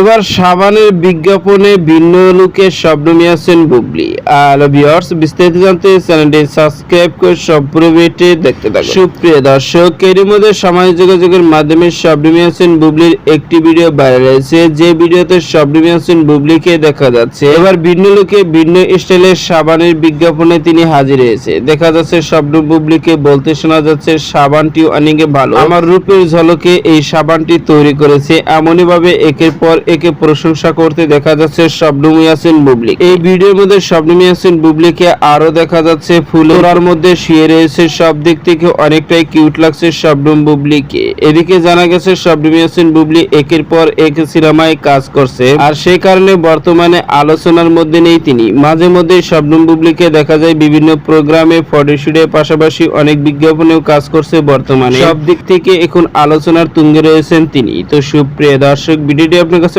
এবার সাবানের বিজ্ঞাপনে ভিন্ন লুকে শব্দ নিয়েছেন বুবলি। আর ভিউয়ার্স বিস্তারিত জানতে চ্যানেলটি সাবস্ক্রাইব করে সম্পূর্ণটি দেখতে থাকুন। সুপ্রিয় দর্শক, এরই মধ্যে সামাজিক যোগাযোগের মাধ্যমে শব্দ নিয়েছেন বুবলির একটি ভিডিও ভাইরাল হয়েছে। যে ভিডিওতে শব্দ নিয়েছেন বুবলিকে দেখা যাচ্ছে। এবার ভিন্ন লুকে ভিন্ন স্টাইলের সাবানের বিজ্ঞাপনে তিনি হাজির হয়েছে। দেখা যাচ্ছে শব্দ বুবলিকে বলতে শোনা যাচ্ছে সাবানটি অনেক ভালো। আমার রূপের ঝলকে এই সাবানটি তৈরি করেছে। এমনই ভাবে একের পর একে প্রশংসা করতে দেখা যাচ্ছে শবনম ইয়াসিন বুবলি। এই ভিডিওর মধ্যে শবনম ইয়াসিন বুবলিকে আরও দেখা যাচ্ছে ফুলোরার মধ্যে শুয়ে রয়েছে। সব দিক থেকে অনেকটাই কিউট লাগছে শবনম বুবলিকে। এদিকে জানা গেছে, শবনম ইয়াসিন বুবলি একের পর এক সিনেমায় কাজ করছে। আর সেই কারণে বর্তমানে আলোচনার মধ্যে নেই তিনি। মাঝে মধ্যে শবনম বুবলিকে দেখা যায় বিভিন্ন প্রোগ্রামে, ফটোশুটের পাশাপাশি অনেক বিজ্ঞাপনেও কাজ করছে বর্তমানে। সব দিক থেকে এখন আলোচনার তুঙ্গে রয়েছেন তিনি। তো সুপ্রিয় দর্শক, ভিডিওটি আপনার কাছে